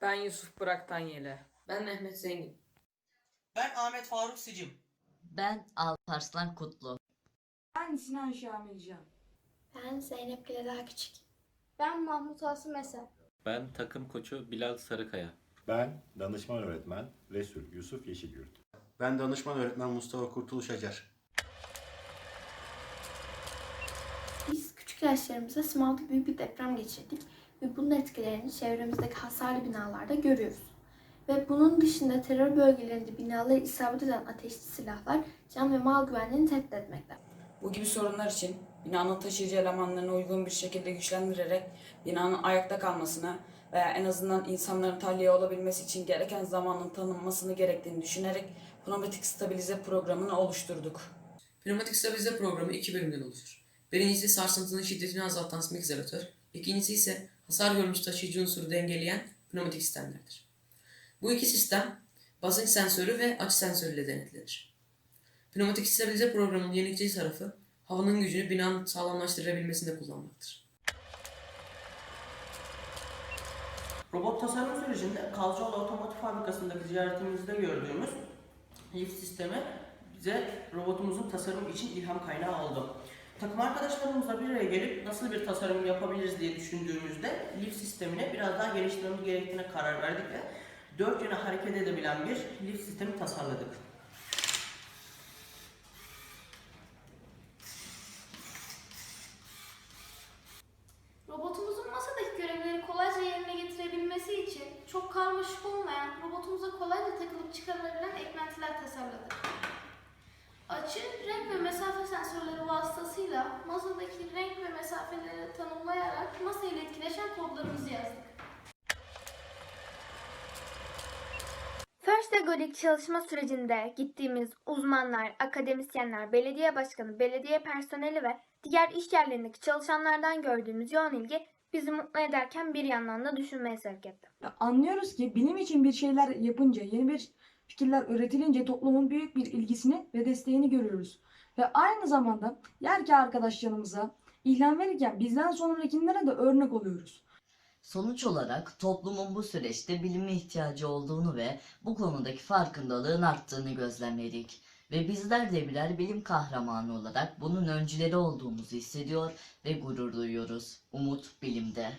Ben Yusuf Bırak'tan Yele. Ben Mehmet Zengin. Ben Ahmet Faruk Sicim. Ben Alparslan Kutlu. Ben Sinan Şamilcan. Ben Zeynep Güle daha küçük. Ben Mahmut Asım Eser. Ben takım koçu Bilal Sarıkaya. Ben danışman öğretmen Resul Yusuf Yeşilyurt. Ben danışman öğretmen Mustafa Kurtuluş Acar. Biz küçük yaşlarımızda Simav'da büyük bir deprem geçirdik ve bunun etkilerini çevremizdeki hasarlı binalarda görüyoruz. Ve bunun dışında terör bölgelerinde binaları isabet eden ateşli silahlar can ve mal güvenliğini tehdit etmekte. Bu gibi sorunlar için binanın taşıyıcı elemanlarını uygun bir şekilde güçlendirerek binanın ayakta kalmasına veya en azından insanların tahliye olabilmesi için gereken zamanın tanınmasını gerektiğini düşünerek pneumatik stabilize programını oluşturduk. Pneumatik stabilize programı iki bölümden oluşur. Birincisi sarsıntının şiddetini azaltan simik izolatör, ikincisi ise hasar görmüş taşıyıcı unsuru dengeleyen pneumatik sistemlerdir. Bu iki sistem basınç sensörü ve açı sensörü ile denetlenir. Pneumatik stabilize programının yenilikçi tarafı havanın gücünü binanın sağlamlaştırabilmesinde kullanmaktır. Robot tasarım sürecinde Kalcıoğlu Otomotiv Fabrikası'ndaki ziyaretimizde gördüğümüz lift sistemi bize robotumuzun tasarım için ilham kaynağı oldu. Takım arkadaşlarımızla bir araya gelip nasıl bir tasarım yapabiliriz diye düşündüğümüzde lift sistemini biraz daha geliştirmemiz gerektiğine karar verdik ve dört yöne hareket edebilen bir lift sistemi tasarladık. Robotumuzun masadaki görevleri kolayca yerine getirebilmesi için çok karmaşık olmayan, robotumuza kolayca takılıp çıkarılabilen eklentiler tasarladık. Açı, renk ve vasıtasıyla masadaki renk ve mesafeleri tanımlayarak masa ile etkileşen kodlarımızı yazdık. First Egolik çalışma sürecinde gittiğimiz uzmanlar, akademisyenler, belediye başkanı, belediye personeli ve diğer iş yerlerindeki çalışanlardan gördüğümüz yoğun ilgi bizi mutlu ederken bir yandan da düşünmeye sevk etti. Anlıyoruz ki bilim için bir şeyler yapınca, yeni bir fikirler üretilince toplumun büyük bir ilgisini ve desteğini görüyoruz. Ve aynı zamanda yerki arkadaşlarımıza ilham verirken bizden sonrakilere de örnek oluyoruz. Sonuç olarak toplumun bu süreçte bilime ihtiyacı olduğunu ve bu konudaki farkındalığın arttığını gözlemledik. Ve bizler de birer bilim kahramanı olarak bunun öncüleri olduğumuzu hissediyor ve gurur duyuyoruz. Umut bilimde.